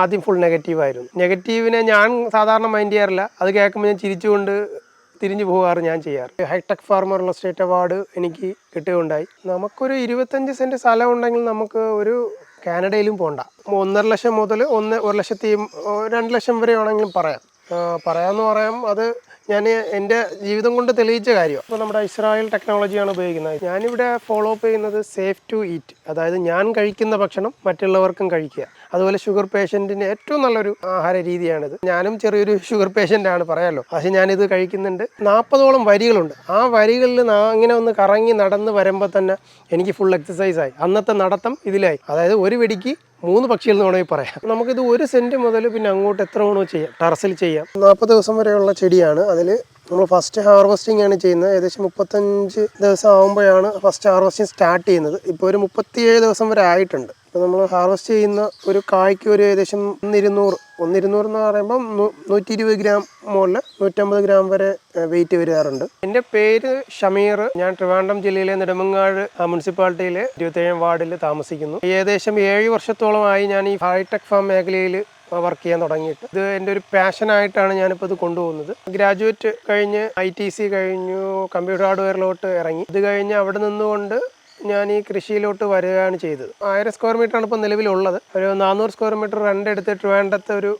ആദ്യം ഫുൾ നെഗറ്റീവായിരുന്നു നെഗറ്റീവിനെ ഞാൻ സാധാരണ മൈൻഡ് ചെയ്യാറില്ല. അത് കേൾക്കുമ്പോൾ ഞാൻ ചിരിച്ചുകൊണ്ട് തിരിഞ്ഞു പോകാറ് ഞാൻ ചെയ്യാറ്. Hi-tech farmer real estate award എനിക്ക് കിട്ടുകയുണ്ടായി. നമുക്കൊരു ഇരുപത്തഞ്ച് സെന്റ് സ്ഥലം ഉണ്ടെങ്കിൽ നമുക്ക് ഒരു കാനഡയിലും പോണ്ട. ഒന്നര ലക്ഷം മുതൽ ഒന്ന് ഒരു ലക്ഷത്തി രണ്ട് ലക്ഷം വരെ വേണമെങ്കിലും പറയാം. പറയാമെന്ന് പറയാം അത് ഞാൻ എന്റെ ജീവിതം കൊണ്ട് തെളിയിച്ച കാര്യമാണ് അപ്പോൾ നമ്മുടെ ഇസ്രായേൽ ടെക്നോളജിയാണ് ഉപയോഗിക്കുന്നത്. ഞാനിവിടെ ഫോളോ അപ്പ് ചെയ്യുന്നത് സേഫ് ടു ഈറ്റ് അതായത് ഞാൻ കഴിക്കുന്ന ഭക്ഷണം മറ്റുള്ളവർക്കും കഴിക്കുക. അതുപോലെ ഷുഗർ പേഷ്യന്റിന് ഏറ്റവും നല്ലൊരു ആഹാര രീതിയാണിത്. ഞാനും ചെറിയൊരു ഷുഗർ പേഷ്യന്റാണ് പറയാമല്ലോ പക്ഷേ ഞാനിത് കഴിക്കുന്നുണ്ട്. നാൽപ്പതോളം വരികളുണ്ട്. ആ വരികളിൽ നാ- ഇങ്ങനെ ഒന്ന് കറങ്ങി നടന്ന് വരുമ്പോൾ തന്നെ എനിക്ക് ഫുൾ എക്സസൈസായി അന്നത്തെ നടത്തം ഇതിലായി. അതായത് ഒരു വെടിക്ക് മൂന്ന് പക്ഷികൾ എന്ന് വേണമെങ്കിൽ പറയാം. നമുക്കിത് ഒരു സെന്റ് മുതൽ പിന്നെ അങ്ങോട്ട് എത്ര വേണോ ചെയ്യാം. ടെറസിൽ ചെയ്യാം. നാൽപ്പത് ദിവസം വരെയുള്ള ചെടിയാണ്. അതിൽ നമ്മൾ ഫസ്റ്റ് ഹാർവസ്റ്റിംഗ് ആണ് ചെയ്യുന്നത്. ഏകദേശം മുപ്പത്തഞ്ച് ദിവസം ആകുമ്പോഴാണ് ഫസ്റ്റ് ഹാർവസ്റ്റിംഗ് സ്റ്റാർട്ട് ചെയ്യുന്നത്. ഇപ്പോൾ ഒരു മുപ്പത്തിയേഴ് ദിവസം വരെ ആയിട്ടുണ്ട്. ഇപ്പോൾ നമ്മൾ ഹാർവസ്റ്റ് ചെയ്യുന്ന ഒരു കായ്ക്ക് ഒരു ഏകദേശം ഒന്നിരുന്നൂറ്. ഒന്നിരുന്നൂറ് എന്ന് പറയുമ്പം നൂറ്റി ഇരുപത് ഗ്രാം മുകളിൽ നൂറ്റമ്പത് ഗ്രാം വരെ വെയിറ്റ് വരാറുണ്ട്. എന്റെ പേര് ഷമീർ. ഞാൻ ട്രിവാൻഡ്രം ജില്ലയിലെ നെടുമങ്ങാട് മുനിസിപ്പാലിറ്റിയിലെ ഇരുപത്തേഴാം വാർഡിൽ താമസിക്കുന്നു. ഏകദേശം ഏഴ് വർഷത്തോളമായി ഞാൻ ഈ ഹൈടെക് ഫാം മേഖലയിൽ വർക്ക് ചെയ്യാൻ തുടങ്ങിയിട്ട്. ഇത് എന്റെ ഒരു പാഷനായിട്ടാണ് ഞാനിപ്പോൾ ഇത് കൊണ്ടുപോകുന്നത്. ഗ്രാജുവേറ്റ് കഴിഞ്ഞ് ഐ ടി സി കഴിഞ്ഞു കമ്പ്യൂട്ടർ ഹാർഡ്വെയറിലോട്ട് ഇറങ്ങി. ഇത് കഴിഞ്ഞ് അവിടെ നിന്നുകൊണ്ട് ഞാൻ ഈ കൃഷിയിലോട്ട് വരികയാണ് ചെയ്തത്. ആയിരം സ്ക്വയർ മീറ്ററാണ് ഇപ്പോൾ നിലവിലുള്ളത്. ഒരു നാനൂറ് സ്ക്വയർ മീറ്റർ റെന്റ് എടുത്ത് വേണ്ടത്തെ ഒരു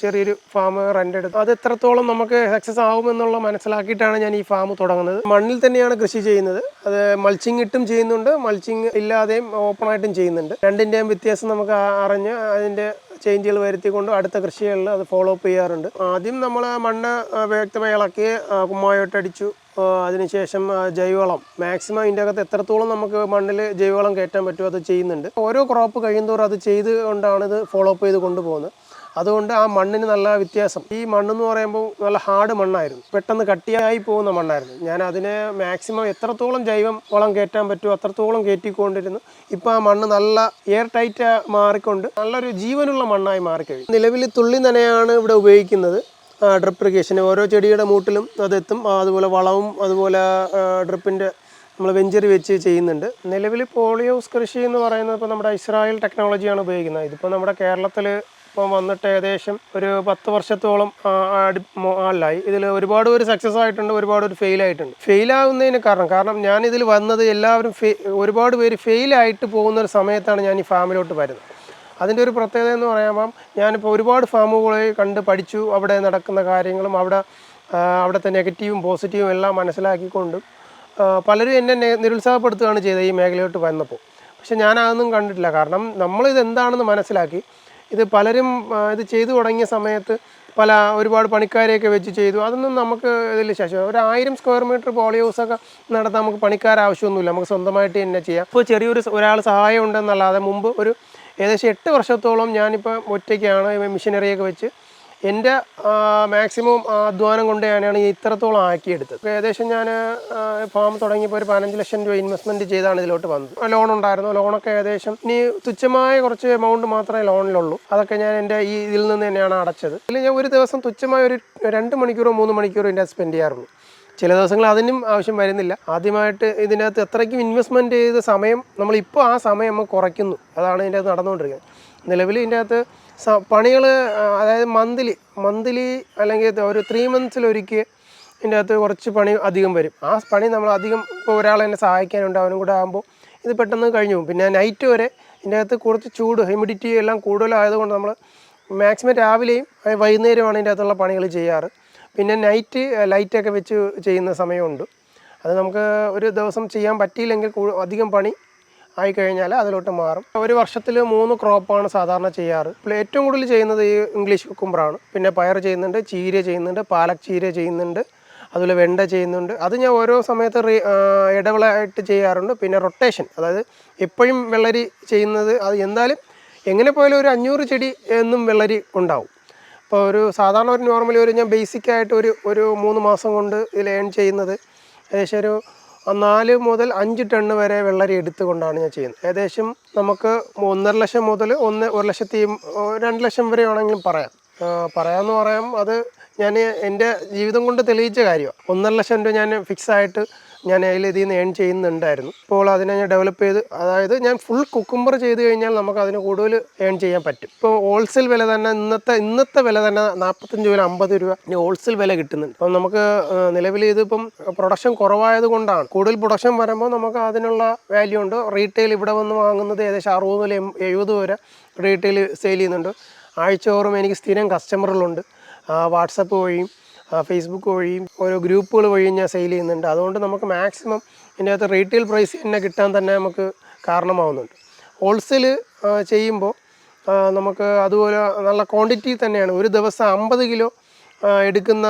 ചെറിയൊരു ഫാം റെന്റ് എടുത്തു. അത് എത്രത്തോളം നമുക്ക് സക്സസ് ആവുമെന്നുള്ള മനസ്സിലാക്കിയിട്ടാണ് ഞാൻ ഈ ഫാം തുടങ്ങുന്നത്. മണ്ണിൽ തന്നെയാണ് കൃഷി ചെയ്യുന്നത്. അത് മൾച്ചിങ് ഇട്ടും ചെയ്യുന്നുണ്ട്. മൾച്ചിങ് ഇല്ലാതെയും ഓപ്പണായിട്ടും ചെയ്യുന്നുണ്ട്. രണ്ടിന്റെയും വ്യത്യാസം നമുക്ക് അറിഞ്ഞ് അതിന്റെ ചേഞ്ചുകൾ വരുത്തിക്കൊണ്ട് അടുത്ത കൃഷികളിൽ അത് ഫോളോ അപ്പ് ചെയ്യാറുണ്ട്. ആദ്യം നമ്മൾ മണ്ണ് വ്യക്തമായി ഇളക്കി കുമ്മായോട്ടടിച്ചു അതിനുശേഷം ജൈവവളം. മാക്സിമം ഇതിന്റെ അകത്ത് എത്രത്തോളം നമുക്ക് മണ്ണിൽ ജൈവവളം കയറ്റാൻ പറ്റുമോ അത് ചെയ്യുന്നുണ്ട്. ഓരോ ക്രോപ്പ് കഴിയുന്തോറും അത് ചെയ്ത് കൊണ്ടാണ് ഇത് ഫോളോ അപ്പ് ചെയ്ത് കൊണ്ടുപോകുന്നത്. അതുകൊണ്ട് ആ മണ്ണിന് നല്ല വ്യത്യാസം. ഈ മണ്ണെന്ന് പറയുമ്പോൾ നല്ല ഹാർഡ് മണ്ണായിരുന്നു. പെട്ടെന്ന് കട്ടിയായി പോകുന്ന മണ്ണായിരുന്നു. ഞാൻ അതിനെ മാക്സിമം എത്രത്തോളം ജൈവം വളം കയറ്റാൻ പറ്റുമോ അത്രത്തോളം കയറ്റിക്കൊണ്ടിരുന്നു. ഇപ്പോൾ ആ മണ്ണ് നല്ല എയർ ടൈറ്റ് മാറിക്കൊണ്ട് നല്ലൊരു ജീവനുള്ള മണ്ണായി മാറിക്കഴിഞ്ഞു. നിലവിൽ തുള്ളി നനയാണ് ഇവിടെ ഉപയോഗിക്കുന്നത്. ഡ്രിപ്പ് ഇറിഗേഷന് ഓരോ ചെടിയുടെ മൂട്ടിലും അതെത്തും അതുപോലെ വളവും അതുപോലെ ഡ്രിപ്പിന്റെ നമ്മൾ വെഞ്ചറി വെച്ച് ചെയ്യുന്നുണ്ട്. നിലവിൽ പോളിയോസ് കൃഷി എന്ന് പറയുന്നത് ഇപ്പോൾ നമ്മുടെ ഇസ്രായേൽ ടെക്നോളജിയാണ് ഉപയോഗിക്കുന്നത്. ഇതിപ്പോൾ നമ്മുടെ കേരളത്തിൽ ഇപ്പോൾ വന്നിട്ട് ഏകദേശം ഒരു പത്ത് വർഷത്തോളം ആളായി. ഇതിൽ ഒരുപാട് പേര് സക്സസ് ആയിട്ടുണ്ട് ഒരുപാട് പേര് ഫെയിൽ ആയിട്ടുണ്ട്. ഫെയിൽ ആവുന്നതിന് കാരണം കാരണം ഞാൻ ഇതിൽ വന്നത് എല്ലാവരും ഒരുപാട് പേര് ഫെയിൽ ആയിട്ട് പോകുന്ന ഒരു സമയത്താണ് ഞാൻ ഈ ഫാമിലോട്ട് വരുന്നത്. അതിന്റെ ഒരു പ്രത്യേകത എന്ന് പറയുമ്പം ഞാനിപ്പോൾ ഒരുപാട് ഫാമുകളെ കണ്ട് പഠിച്ചു അവിടെ നടക്കുന്ന കാര്യങ്ങളും അവിടെ അവിടുത്തെ നെഗറ്റീവും പോസിറ്റീവും എല്ലാം മനസ്സിലാക്കിക്കൊണ്ടും പലരും എന്നെ നിരുത്സാഹപ്പെടുത്തുകയാണ് ചെയ്തത് ഈ മേഖലയോട്ട് വന്നപ്പോൾ. പക്ഷെ ഞാൻ അതൊന്നും കണ്ടിട്ടില്ല. കാരണം നമ്മളിത് എന്താണെന്ന് മനസ്സിലാക്കി ഇത് പലരും ഇത് ചെയ്തു തുടങ്ങിയ സമയത്ത് പല ഒരുപാട് പണിക്കാരെയൊക്കെ വെച്ച് ചെയ്തു. അതൊന്നും നമുക്ക് ഇതിൽ ശേഷം ഒരു ആയിരം സ്ക്വയർ മീറ്റർ പോളി ഹൗസൊക്കെ നടത്താൻ നമുക്ക് പണിക്കാർ ആവശ്യമൊന്നുമില്ല. നമുക്ക് സ്വന്തമായിട്ട് തന്നെ ചെയ്യാം. ഇപ്പോൾ ചെറിയൊരു ഒരാൾ സഹായം ഉണ്ടെന്നല്ലാതെ മുമ്പ് ഒരു ഏകദേശം എട്ട് വർഷത്തോളം ഞാനിപ്പോൾ ഒറ്റയ്ക്കാണ് മെഷീനറിയൊക്കെ വെച്ച് എന്റെ മാക്സിമം അധ്വാനം കൊണ്ട് ഞാനാണ് ഇത്രത്തോളം ആക്കിയെടുത്തത്. ഏകദേശം ഞാൻ ഫാം തുടങ്ങിയപ്പോൾ ഒരു പതിനഞ്ച് ലക്ഷം രൂപ ഇൻവെസ്റ്റ്മെന്റ് ചെയ്താണ് ഇതിലോട്ട് വന്നത്. ലോൺ ഉണ്ടായിരുന്നു. ലോണൊക്കെ ഏകദേശം ഇനി തുച്ഛമായ കുറച്ച് എമൗണ്ട് മാത്രമേ ലോണിലുള്ളൂ അതൊക്കെ ഞാൻ എന്റെ ഈ ഇതിൽ നിന്ന് തന്നെയാണ് അടച്ചത്. ഇതിൽ ഞാൻ ഒരു ദിവസം തുച്ഛമായ ഒരു രണ്ട് മണിക്കൂറോ മൂന്ന് മണിക്കൂറോ ഇതിന്റെ സ്പെൻഡ് ചെയ്യാറുള്ളൂ. ചില ദിവസങ്ങൾ അതിനും ആവശ്യം വരുന്നില്ല. ആദ്യമായിട്ട് ഇതിനകത്ത് എത്രയ്ക്കും ഇൻവെസ്റ്റ്മെന്റ് ചെയ്ത സമയം നമ്മളിപ്പോൾ ആ സമയം നമ്മൾ കുറയ്ക്കുന്നു. അതാണ് ഇതിന്റെ അകത്ത് നടന്നുകൊണ്ടിരിക്കുന്നത്. നിലവിൽ ഇതിന്റെ അകത്ത് പണികൾ അതായത് മന്ത്ലി മന്ത്ലി അല്ലെങ്കിൽ ഒരു ത്രീ മന്ത്സിലൊരിക്കൽ ഇതിന്റെ അകത്ത് കുറച്ച് പണി അധികം വരും. ആ പണി നമ്മൾ അധികം ഇപ്പോൾ ഒരാൾ എന്നെ സഹായിക്കാനുണ്ട് അവനും കൂടെ ആകുമ്പോൾ ഇത് പെട്ടെന്ന് കഴിഞ്ഞു. പിന്നെ നൈറ്റ് വരെ ഇതിന്റെ അകത്ത് കുറച്ച് ചൂട് ഹ്യൂമിഡിറ്റി എല്ലാം കൂടുതലായതുകൊണ്ട് നമ്മൾ മാക്സിമം രാവിലെയും വൈകുന്നേരമാണ് ഇതിന്റെ അകത്തുള്ള പണികൾ ചെയ്യാറ്. പിന്നെ നൈറ്റ് ലൈറ്റൊക്കെ വെച്ച് ചെയ്യുന്ന സമയമുണ്ട്. അത് നമുക്ക് ഒരു ദിവസം ചെയ്യാൻ പറ്റിയില്ലെങ്കിൽ അധികം പണി ആയിക്കഴിഞ്ഞാൽ അതിലോട്ട് മാറും. ഒരു വർഷത്തിൽ മൂന്ന് ക്രോപ്പാണ് സാധാരണ ചെയ്യാറ്. ഏറ്റവും കൂടുതൽ ചെയ്യുന്നത് ഈ ഇംഗ്ലീഷ് കുക്കുംബറാണ്. പിന്നെ പയർ ചെയ്യുന്നുണ്ട് ചീര ചെയ്യുന്നുണ്ട് പാലക് ചീര ചെയ്യുന്നുണ്ട് അതുപോലെ വെണ്ട ചെയ്യുന്നുണ്ട്. അത് ഞാൻ ഓരോ സമയത്ത് ഇടവിളായിട്ട് ചെയ്യാറുണ്ട്. പിന്നെ റൊട്ടേഷൻ അതായത് എപ്പോഴും വെള്ളരി ചെയ്യുന്നത് അത് എന്തായാലും എങ്ങനെ പോയാലും ഒരു അഞ്ഞൂറ് ചെടി എന്നും വെള്ളരി ഉണ്ടാവും. അപ്പോൾ ഒരു സാധാരണ ഒരു നോർമലി ഒരു ഞാൻ ബേസിക്കായിട്ട് ഒരു ഒരു മൂന്ന് മാസം കൊണ്ട് ഇതിൽ ഏൺ ചെയ്യുന്നത് ഏകദേശം ഒരു നാല് മുതൽ അഞ്ച് ടണ്ണ് വരെ വെള്ളരി എടുത്തുകൊണ്ടാണ് ഞാൻ ചെയ്യുന്നത്. ഏകദേശം നമുക്ക് ഒന്നര ലക്ഷം മുതൽ ഒന്ന് ഒരു ലക്ഷത്തി രണ്ട് ലക്ഷം വരെ ആണെങ്കിലും പറയാം. പറയാമെന്ന് പറയാം അത് ഞാൻ എന്റെ ജീവിതം കൊണ്ട് തെളിയിച്ച കാര്യമാണ്. ഒന്നര ലക്ഷം രൂപ ഞാൻ ഫിക്സ് ആയിട്ട് ഞാൻ അതിൽ നിന്ന് ഏൺ ചെയ്യുന്നുണ്ടായിരുന്നു. ഇപ്പോൾ അതിനെ ഞാൻ ഡെവലപ്പ് ചെയ്ത് അതായത് ഞാൻ ഫുൾ കുക്കുംബർ ചെയ്ത് കഴിഞ്ഞാൽ നമുക്ക് അതിന് കൂടുതൽ ഏൺ ചെയ്യാൻ പറ്റും. ഇപ്പോൾ ഹോൾസെയിൽ വില തന്നെ ഇന്നത്തെ ഇന്നത്തെ വില തന്നെ നാൽപ്പത്തഞ്ച് രൂപ അമ്പത് രൂപ ഇനി ഹോൾസെയിൽ വില കിട്ടുന്നുണ്ട്. അപ്പം നമുക്ക് നിലവിൽ ഇതിപ്പം പ്രൊഡക്ഷൻ കുറവായത് കൊണ്ടാണ്. കൂടുതൽ പ്രൊഡക്ഷൻ വരുമ്പോൾ നമുക്ക് അതിനുള്ള വാല്യൂ ഉണ്ട്. റീറ്റെയിൽ ഇവിടെ വന്ന് വാങ്ങുന്നത് ഏകദേശം അറുപത് മുതൽ എഴുപത് വരെ റീറ്റെയിൽ സെയിൽ ചെയ്യുന്നുണ്ട്. ആഴ്ചതോറും എനിക്ക് സ്ഥിരം കസ്റ്റമറുകളുണ്ട് വാട്സപ്പ് വഴിയും ഫേസ്ബുക്ക് വഴിയും ഓരോ ഗ്രൂപ്പുകൾ വഴിയും ഞാൻ സെയിൽ ചെയ്യുന്നുണ്ട്. അതുകൊണ്ട് നമുക്ക് മാക്സിമം ഇതിന്റെ അകത്ത് റീറ്റെയിൽ പ്രൈസ് തന്നെ കിട്ടാൻ തന്നെ നമുക്ക് കാരണമാവുന്നുണ്ട്. ഹോൾസെയിൽ ചെയ്യുമ്പോൾ നമുക്ക് അതുപോലെ നല്ല ക്വാണ്ടിറ്റി തന്നെയാണ്. ഒരു ദിവസം അമ്പത് കിലോ എടുക്കുന്ന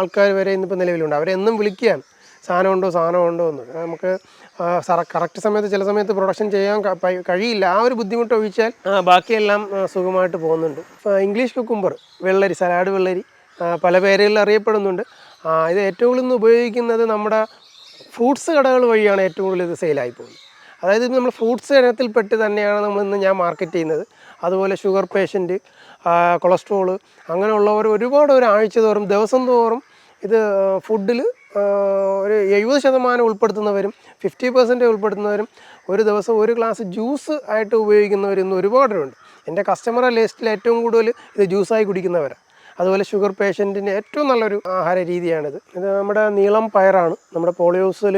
ആൾക്കാർ വരെ ഇന്നിപ്പോൾ നിലവിലുണ്ട്. അവരെന്നും വിളിക്കുകയാണ്. സാധനം ഉണ്ടോ സാധനം ഉണ്ടോ എന്ന്. നമുക്ക് കറക്റ്റ് സമയത്ത് ചില സമയത്ത് പ്രൊഡക്ഷൻ ചെയ്യാൻ കഴിയില്ല. ആ ഒരു ബുദ്ധിമുട്ട് ഒഴിച്ചാൽ ബാക്കിയെല്ലാം സുഖമായിട്ട് പോകുന്നുണ്ട്. ഇംഗ്ലീഷ് കുക്കുംബർ വെള്ളരി സലാഡ് വെള്ളരി. പല പേരുകളിൽ അറിയപ്പെടുന്നുണ്ട്. ഇത് ഏറ്റവും കൂടുതൽ ഇന്ന് ഉപയോഗിക്കുന്നത് നമ്മുടെ ഫ്രൂട്ട്സ് കടകൾ വഴിയാണ് ഏറ്റവും കൂടുതൽ ഇത് സെയിലായി പോകുന്നത്. അതായത് നമ്മൾ ഫ്രൂട്ട്സ് ഇനത്തിൽപ്പെട്ട് തന്നെയാണ് നമ്മൾ ഇന്ന് ഞാൻ മാർക്കറ്റ് ചെയ്യുന്നത്. അതുപോലെ ഷുഗർ പേഷ്യന്റ് കൊളസ്ട്രോൾ അങ്ങനെയുള്ളവർ ഒരുപാട് ഒരു ആഴ്ച തോറും ദിവസം തോറും ഇത് ഫുഡിൽ ഒരു എഴുപത് ശതമാനം ഉൾപ്പെടുത്തുന്നവരും ഫിഫ്റ്റി പെർസെന്റ് ഉൾപ്പെടുത്തുന്നവരും ഒരു ദിവസം ഒരു ഗ്ലാസ് ജ്യൂസ് ആയിട്ട് ഉപയോഗിക്കുന്നവരും ഇന്ന് ഒരുപാടുണ്ട്. എന്റെ കസ്റ്റമർ ലിസ്റ്റിൽ ഏറ്റവും കൂടുതൽ ഇത് ജ്യൂസായി കുടിക്കുന്നവരാണ് അതുപോലെ ഷുഗർ പേഷ്യന്റിന് ഏറ്റവും നല്ലൊരു ആഹാര രീതിയാണിത്. ഇത് നമ്മുടെ നീളം പയറാണ്. നമ്മുടെ പോളിയോസിൽ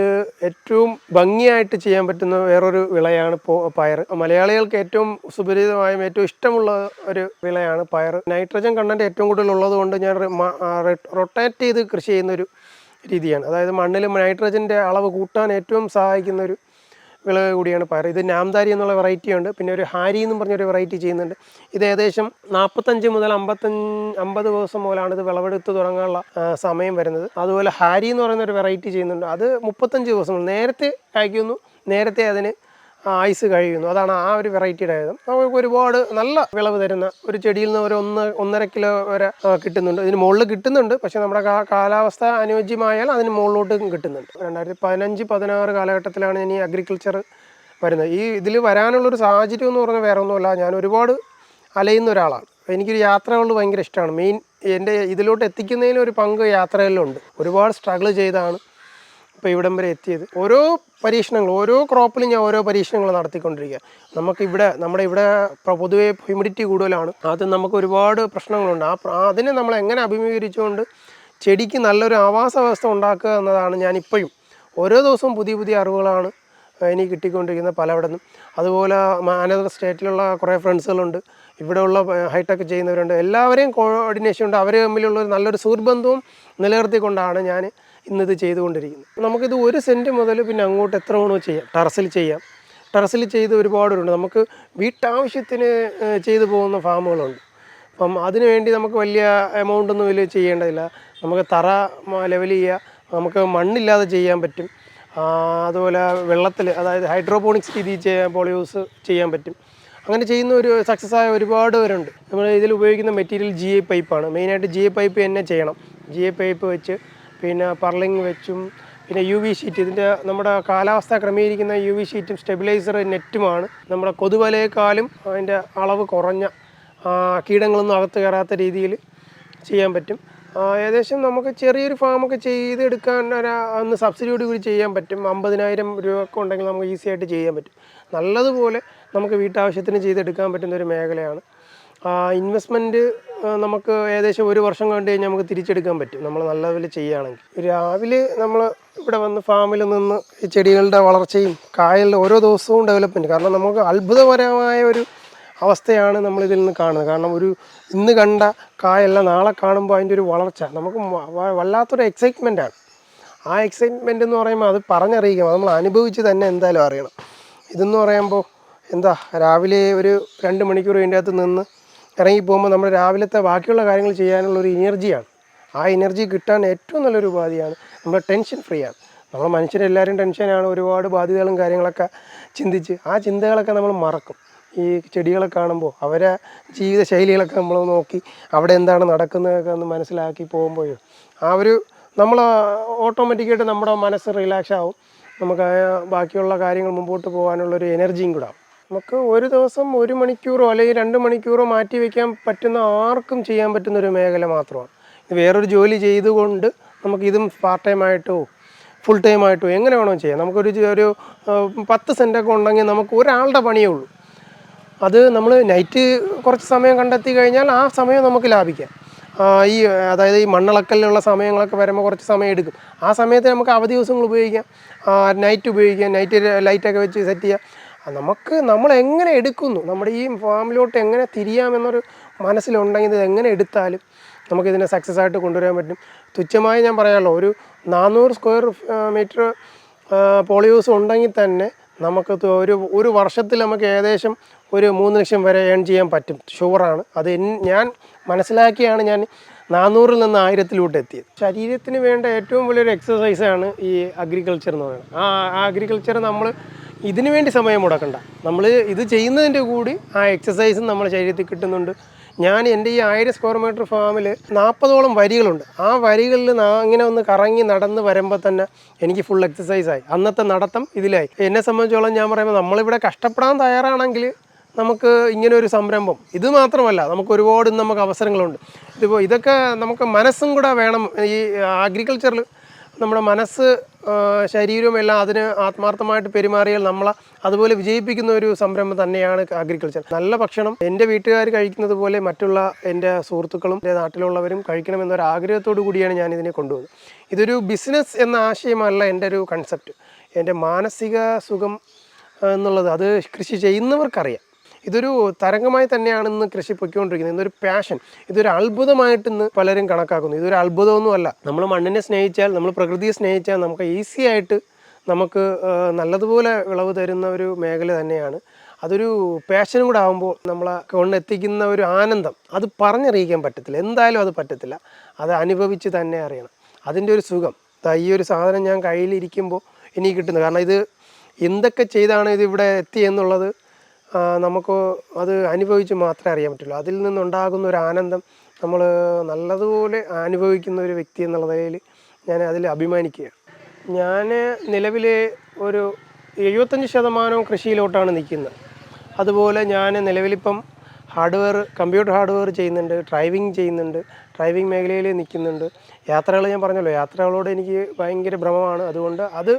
ഏറ്റവും ഭംഗിയായിട്ട് ചെയ്യാൻ പറ്റുന്ന വേറൊരു വിളയാണ് പയർ മലയാളികൾക്ക് ഏറ്റവും സുപരിചിതമായും ഏറ്റവും ഇഷ്ടമുള്ള ഒരു വിളയാണ് പയർ നൈട്രജൻ കണ്ടന്റ് ഏറ്റവും കൂടുതൽ ഉള്ളത് കൊണ്ട് ഞാൻ റൊട്ടേറ്റ് ചെയ്ത് കൃഷി ചെയ്യുന്നൊരു രീതിയാണ്. അതായത് മണ്ണിൽ നൈട്രജന്റെ അളവ് കൂട്ടാൻ ഏറ്റവും സഹായിക്കുന്ന ഒരു വിള കൂടിയാണ് പയർ ഇത് നാംദാരി എന്നുള്ള വെറൈറ്റി ഉണ്ട്. പിന്നെ ഒരു ഹാരി എന്നും പറഞ്ഞൊരു വെറൈറ്റി ചെയ്യുന്നുണ്ട്. ഇത് ഏകദേശം നാൽപ്പത്തഞ്ച് മുതൽ അമ്പത്തഞ്ച് അമ്പത് ദിവസം മുതലാണ് ഇത് വിളവെടുത്ത് തുടങ്ങാനുള്ള സമയം വരുന്നത്. അതുപോലെ ഹാരി എന്ന് പറയുന്ന ഒരു വെറൈറ്റി ചെയ്യുന്നുണ്ട്. അത് മുപ്പത്തഞ്ച് ദിവസം നേരത്തെ കായ്ക്കുന്നു. നേരത്തെ അതിന് ആയുസ് കഴിയുന്നു. അതാണ് ആ ഒരു വെറൈറ്റിയുടെ ആയത് നമുക്ക് ഒരുപാട് നല്ല വിളവ് തരുന്ന ഒരു ചെടിയിൽ നിന്ന് ഒരു ഒന്ന് ഒന്നര കിലോ വരെ കിട്ടുന്നുണ്ട്. ഇതിന് മുകളിൽ കിട്ടുന്നുണ്ട്. പക്ഷേ നമ്മുടെ കാലാവസ്ഥ അനുയോജ്യമായാൽ അതിന് മുകളിലോട്ടും കിട്ടുന്നുണ്ട്. രണ്ടായിരത്തി പതിനഞ്ച് പതിനാറ് കാലഘട്ടത്തിലാണ് ഇനി അഗ്രികൾച്ചർ വരുന്നത്. ഈ ഇതിൽ വരാനുള്ളൊരു സാഹചര്യം എന്ന് പറഞ്ഞാൽ വേറെ ഒന്നുമല്ല ഞാൻ ഒരുപാട് അലയുന്ന ഒരാളാണ്. എനിക്കൊരു യാത്രകൾ ഭയങ്കര ഇഷ്ടമാണ്. മെയിൻ എന്റെ ഇതിലോട്ട് എത്തിക്കുന്നതിന് ഒരു പങ്ക് യാത്രകളിലുണ്ട്. ഒരുപാട് സ്ട്രഗിൾ ചെയ്താണ് ഇപ്പോൾ ഇവിടം വരെ എത്തിയത്. ഓരോ പരീക്ഷണങ്ങൾ ഓരോ ക്രോപ്പിലും ഞാൻ ഓരോ പരീക്ഷണങ്ങൾ നടത്തിക്കൊണ്ടിരിക്കുക നമുക്ക് ഇവിടെ നമ്മുടെ ഇവിടെ പൊതുവേ ഹ്യൂമിഡിറ്റി കൂടുതലാണ്. അത് നമുക്ക് ഒരുപാട് പ്രശ്നങ്ങളുണ്ട്. ആ അതിനെ നമ്മൾ എങ്ങനെ അഭിമുഖീകരിച്ചുകൊണ്ട് ചെടിക്ക് നല്ലൊരു ആവാസ വ്യവസ്ഥ ഉണ്ടാക്കുക എന്നതാണ് ഞാനിപ്പോഴും ഓരോ ദിവസവും പുതിയ പുതിയ അറിവുകളാണ് എനിക്ക് കിട്ടിക്കൊണ്ടിരിക്കുന്നത് പലയിടത്തും അതുപോലെ അനദർ സ്റ്റേറ്റിലുള്ള കുറേ ഫ്രണ്ട്സുകളുണ്ട് ഇവിടെയുള്ള ഹൈടെക് ചെയ്യുന്നവരുണ്ട്. എല്ലാവരെയും കോർഡിനേഷൻ ഉണ്ട് അവർ തമ്മിലുള്ള നല്ലൊരു സുഹൃബന്ധവും നിലനിർത്തിക്കൊണ്ടാണ് ഞാൻ ഇന്നിത് ചെയ്തുകൊണ്ടിരിക്കുന്നത് നമുക്കിത് ഒരു സെന്റ് മുതൽ പിന്നെ അങ്ങോട്ട് എത്ര വേണോ ചെയ്യാം. ടെറസിൽ ചെയ്യാം. ടെറസിൽ ചെയ്ത് ഒരുപാടുണ്ട്. നമുക്ക് വീട്ടാവശ്യത്തിന് ചെയ്തു പോകുന്ന ഫാമുകളുണ്ട്. അപ്പം അതിനു വേണ്ടി നമുക്ക് വലിയ എമൗണ്ട് ഒന്നും വലിയ ചെയ്യേണ്ടതില്ല. നമുക്ക് തറ ലെവൽ ചെയ്യുക നമുക്ക് മണ്ണില്ലാതെ ചെയ്യാൻ പറ്റും. അതുപോലെ വെള്ളത്തിൽ അതായത് ഹൈഡ്രോപോണിക്സ് രീതി ചെയ്യാൻ പോളിയൂസ് ചെയ്യാൻ പറ്റും. അങ്ങനെ ചെയ്യുന്ന ഒരു സക്സസ് ആയ ഒരുപാട് പേരുണ്ട്. നമ്മൾ ഇതിൽ ഉപയോഗിക്കുന്ന മെറ്റീരിയൽ ജി എ പൈപ്പാണ് മെയിനായിട്ട് ജി എ പൈപ്പ് തന്നെ ചെയ്യണം. ജി എ പൈപ്പ് വെച്ച് പിന്നെ പർലിങ് വെച്ചും പിന്നെ യു വി ഷീറ്റ് ഇതിന്റെ നമ്മുടെ കാലാവസ്ഥ ക്രമീകരിക്കുന്ന യു വി ഷീറ്റും സ്റ്റെബിലൈസർ നെറ്റുമാണ്. നമ്മുടെ കൊതുവലയേക്കാളും അതിന്റെ അളവ് കുറഞ്ഞ കീടങ്ങളൊന്നും അകത്ത് കയറാത്ത രീതിയിൽ ചെയ്യാൻ പറ്റും. ഏകദേശം നമുക്ക് ചെറിയൊരു ഫാമൊക്കെ ചെയ്തെടുക്കാൻ ഒരു അന്ന് സബ്സിഡിയോട് കൂടി ചെയ്യാൻ പറ്റും. അമ്പതിനായിരം രൂപയൊക്കെ ഉണ്ടെങ്കിൽ നമുക്ക് ഈസി ആയിട്ട് ചെയ്യാൻ പറ്റും. നല്ലതുപോലെ നമുക്ക് വീട്ടാവശ്യത്തിന് ചെയ്തെടുക്കാൻ പറ്റുന്ന ഒരു മേഖലയാണ്. ഇൻവെസ്റ്റ്മെന്റ് നമുക്ക് ഏകദേശം ഒരു വർഷം കണ്ടു കഴിഞ്ഞാൽ നമുക്ക് തിരിച്ചെടുക്കാൻ പറ്റും. നമ്മൾ നല്ലതുപോലെ ചെയ്യുകയാണെങ്കിൽ. രാവിലെ നമ്മൾ ഇവിടെ വന്ന് ഫാമിൽ നിന്ന് ഈ ചെടികളുടെ വളർച്ചയും കായലിന്റെ ഓരോ ദിവസവും ഡെവലപ്മെന്റ് കാരണം നമുക്ക് അത്ഭുതപരമായ ഒരു അവസ്ഥയാണ് നമ്മൾ ഇതിൽ നിന്ന് കാണുന്നത്. കാരണം ഒരു ഇന്ന് കണ്ട കായല്ല നാളെ കാണുമ്പോൾ അതിന്റെ ഒരു വളർച്ച. നമുക്ക് വല്ലാത്തൊരു എക്സൈറ്റ്മെന്റാണ് ആ എക്സൈറ്റ്മെന്റ് എന്ന് പറയുമ്പോൾ അത് പറഞ്ഞറിയിക്കാം നമ്മൾ അനുഭവിച്ച് തന്നെ എന്തായാലും അറിയണം. ഇതെന്ന് പറയുമ്പോൾ എന്താ രാവിലെ ഒരു രണ്ട് മണിക്കൂർ ഇതിന്റെ അകത്ത് നിന്ന് ഇറങ്ങി പോകുമ്പോൾ നമ്മൾ രാവിലത്തെ ബാക്കിയുള്ള കാര്യങ്ങൾ ചെയ്യാനുള്ള ഒരു എനർജിയാണ്. ആ എനർജി കിട്ടാൻ ഏറ്റവും നല്ലൊരു ഉപാധിയാണ്. നമ്മൾ ടെൻഷൻ ഫ്രീ ആണ്. നമ്മൾ മനുഷ്യരെല്ലാവരും ടെൻഷനാണ്. ഒരുപാട് ബാധ്യതകളും കാര്യങ്ങളൊക്കെ ചിന്തിച്ച് ആ ചിന്തകളൊക്കെ നമ്മൾ മറക്കും. ഈ ചെടികളെ കാണുമ്പോൾ അവരെ ജീവിത ശൈലികളൊക്കെ നമ്മൾ നോക്കി അവിടെ എന്താണ് നടക്കുന്നതൊക്കെ ഒന്ന് മനസ്സിലാക്കി പോകുമ്പോഴും ആ ഒരു നമ്മൾ ഓട്ടോമാറ്റിക്കായിട്ട് നമ്മുടെ മനസ്സ് റിലാക്സ് ആവും. നമുക്ക് ബാക്കിയുള്ള കാര്യങ്ങൾ മുമ്പോട്ട് പോകാനുള്ളൊരു എനർജിയും കൂടെ ആവും. നമുക്ക് ഒരു ദിവസം ഒരു മണിക്കൂറോ അല്ലെങ്കിൽ രണ്ട് മണിക്കൂറോ മാറ്റി വയ്ക്കാൻ പറ്റുന്ന ആർക്കും ചെയ്യാൻ പറ്റുന്ന ഒരു മേഖല മാത്രമാണ്. ഇത് വേറൊരു ജോലി ചെയ്തുകൊണ്ട് നമുക്ക് ഇതും പാർട്ട് ടൈം ആയിട്ടോ ഫുൾ ടൈം ആയിട്ടോ എങ്ങനെ വേണോ ചെയ്യാം. നമുക്കൊരു ഒരു പത്ത് സെന്റൊക്കെ ഉണ്ടെങ്കിൽ നമുക്ക് ഒരാളുടെ പണിയേ ഉള്ളൂ. അത് നമ്മൾ നൈറ്റ് കുറച്ച് സമയം കണ്ടെത്തി കഴിഞ്ഞാൽ ആ സമയം നമുക്ക് ലാഭിക്കാം. ഈ അതായത് ഈ മണ്ണിളക്കലിലുള്ള സമയങ്ങളൊക്കെ വരുമ്പോൾ കുറച്ച് സമയം എടുക്കും. ആ സമയത്ത് നമുക്ക് അവധി ദിവസങ്ങൾ ഉപയോഗിക്കാം. നൈറ്റ് ഉപയോഗിക്കാം. നൈറ്റ് ലൈറ്റൊക്കെ വെച്ച് സെറ്റ് ചെയ്യാം. നമുക്ക് നമ്മൾ എങ്ങനെ എടുക്കുന്നു? നമ്മുടെ ഈ ഫാമിലോട്ട് എങ്ങനെ തിരിയാമെന്നൊരു മനസ്സിലുണ്ടെങ്കിൽ ഇത് എങ്ങനെ എടുത്താലും നമുക്കിതിനെ സക്സസ് ആയിട്ട് കൊണ്ടുവരാൻ പറ്റും. തുച്ഛമായി ഞാൻ പറയാമല്ലോ ഒരു നാനൂറ് സ്ക്വയർ മീറ്റർ പോളിയോസ് ഉണ്ടെങ്കിൽ തന്നെ നമുക്ക് ഒരു ഒരു വർഷത്തിൽ നമുക്ക് ഏകദേശം ഒരു മൂന്ന് ലക്ഷം വരെ ഏൺ ചെയ്യാൻ പറ്റും. ഷുവറാണ് അത് ഞാൻ മനസ്സിലാക്കിയാണ് ഞാൻ നാനൂറിൽ നിന്ന് ആയിരത്തിലോട്ട് എത്തിയത്. ശരീരത്തിന് വേണ്ട ഏറ്റവും വലിയൊരു എക്സസൈസാണ് ഈ അഗ്രികൾച്ചർ എന്ന് പറയുന്നത്. ആ അഗ്രികൾച്ചർ നമ്മൾ ഇതിനു വേണ്ടി സമയം മുടക്കണ്ട. നമ്മൾ ഇത് ചെയ്യുന്നതിന്റെ കൂടി ആ എക്സസൈസും നമ്മുടെ ശരീരത്തിൽ കിട്ടുന്നുണ്ട്. ഞാൻ എന്റെ ഈ ആയിരം സ്ക്വയർ മീറ്റർ ഫാമിൽ നാൽപ്പതോളം വരികളുണ്ട്. ആ വരികളിൽ ഇങ്ങനെ ഒന്ന് കറങ്ങി നടന്ന് വരുമ്പോൾ തന്നെ എനിക്ക് ഫുൾ എക്സസൈസായി അന്നത്തെ നടത്തം ഇതിലായി. എന്നെ സംബന്ധിച്ചോളം ഞാൻ പറയുമ്പോൾ നമ്മളിവിടെ കഷ്ടപ്പെടാൻ തയ്യാറാണെങ്കിൽ നമുക്ക് ഇങ്ങനെ ഒരു സംരംഭം. ഇത് മാത്രമല്ല നമുക്ക് ഒരുപാട് നമുക്ക് അവസരങ്ങളുണ്ട്. ഇതിപ്പോൾ ഇതൊക്കെ നമുക്ക് മനസ്സും കൂടെ വേണം. ഈ അഗ്രികൾച്ചറിൽ നമ്മുടെ മനസ്സ് ശരീരവും എല്ലാം അതിന് ആത്മാർത്ഥമായിട്ട് പെരുമാറിയാൽ നമ്മളെ അതുപോലെ വിജയിപ്പിക്കുന്ന ഒരു സംരംഭം തന്നെയാണ് അഗ്രികൾച്ചർ നല്ല ഭക്ഷണം എന്റെ വീട്ടുകാർ കഴിക്കുന്നത് പോലെ മറ്റുള്ള എന്റെ സുഹൃത്തുക്കളും എന്റെ നാട്ടിലുള്ളവരും കഴിക്കണമെന്നൊരു ആഗ്രഹത്തോടു കൂടിയാണ് ഞാൻ ഇതിനെ കൊണ്ടുപോകുന്നത്. ഇതൊരു ബിസിനസ് എന്ന ആശയമല്ല എന്റെ ഒരു കൺസെപ്റ്റ് എന്റെ മാനസിക സുഖം എന്നുള്ളത് അത് കൃഷി ചെയ്യുന്നവർക്കറിയാം. ഇതൊരു തരംഗമായി തന്നെയാണ് ഇന്ന് കൃഷി പൊയ്ക്കൊണ്ടിരിക്കുന്നത്. ഇന്നൊരു പാഷൻ ഇതൊരു അത്ഭുതമായിട്ട് ഇന്ന് പലരും കണക്കാക്കുന്നു. ഇതൊരു അത്ഭുതമൊന്നുമല്ല നമ്മൾ മണ്ണിനെ സ്നേഹിച്ചാൽ നമ്മൾ പ്രകൃതിയെ സ്നേഹിച്ചാൽ നമുക്ക് ഈസി ആയിട്ട് നമുക്ക് നല്ലതുപോലെ വിളവ് തരുന്ന ഒരു മേഖല തന്നെയാണ്. അതൊരു പാഷനും കൂടെ ആകുമ്പോൾ നമ്മളെ കൊണ്ടെത്തിക്കുന്ന ഒരു ആനന്ദം അത് പറഞ്ഞറിയിക്കാൻ പറ്റത്തില്ല. എന്തായാലും അത് പറ്റത്തില്ല. അത് അനുഭവിച്ച് തന്നെ അറിയണം. അതിന്റെ ഒരു സുഖം. ഈ ഒരു സാധനം ഞാൻ കയ്യിലിരിക്കുമ്പോൾ എനിക്ക് കിട്ടുന്നത് കാരണം ഇത് എന്തൊക്കെ ചെയ്താണ് ഇത് ഇവിടെ എത്തിയെന്നുള്ളത് നമുക്ക് അത് അനുഭവിച്ച് മാത്രമേ അറിയാൻ പറ്റുള്ളൂ. അതിൽ നിന്നുണ്ടാകുന്ന ഒരു ആനന്ദം നമ്മൾ നല്ലതുപോലെ അനുഭവിക്കുന്ന ഒരു വ്യക്തി എന്നുള്ള നിലയിൽ ഞാൻ അതിൽ അഭിമാനിക്കുകയാണ് ഞാൻ നിലവിൽ ഒരു എഴുപത്തഞ്ച് ശതമാനവും കൃഷിയിലോട്ടാണ് നിൽക്കുന്നത്. അതുപോലെ ഞാൻ നിലവിലിപ്പം ഹാർഡ്വെയർ കമ്പ്യൂട്ടർ ഹാർഡ്വെയർ ചെയ്യുന്നുണ്ട് ഡ്രൈവിംഗ് ചെയ്യുന്നുണ്ട് ഡ്രൈവിംഗ് മേഖലയിൽ നിൽക്കുന്നുണ്ട്. യാത്രകൾ ഞാൻ പറഞ്ഞല്ലോ യാത്രകളോട് എനിക്ക് ഭയങ്കര ഭ്രമമാണ്. അതുകൊണ്ട് അത്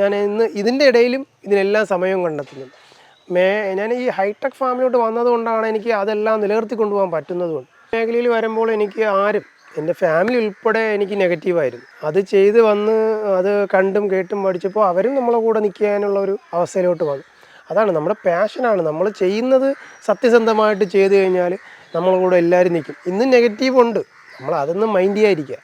ഞാൻ ഇന്ന് ഇതിന്റെ ഇടയിലും ഇതിനെല്ലാം സമയവും കണ്ടെത്തുന്നുണ്ട്. മേ ഞാൻ ഈ ഹൈടെക് ഫാമിലോട്ട് വന്നതുകൊണ്ടാണ് എനിക്ക് അതെല്ലാം നിലനിർത്തി കൊണ്ടുപോകാൻ പറ്റുന്നതുകൊണ്ട് മേഖലയിൽ വരുമ്പോൾ എനിക്ക് ആരും എന്റെ ഫാമിലി ഉൾപ്പെടെ എനിക്ക് നെഗറ്റീവായിരുന്നു അത് ചെയ്ത് വന്ന് അത് കണ്ടും കേട്ടും പഠിച്ചപ്പോൾ അവരും നമ്മളെ കൂടെ നിൽക്കാനുള്ള ഒരു അവസ്ഥയിലോട്ട് വന്നു. അതാണ് നമ്മുടെ പാഷനാണ് നമ്മൾ ചെയ്യുന്നത് സത്യസന്ധമായിട്ട് ചെയ്തു കഴിഞ്ഞാൽ നമ്മളെ കൂടെ എല്ലാവരും നിൽക്കും. ഇന്നും നെഗറ്റീവ് ഉണ്ട്. നമ്മൾ അതൊന്നും മൈൻഡ് ചെയ്യാതിരിക്കുക.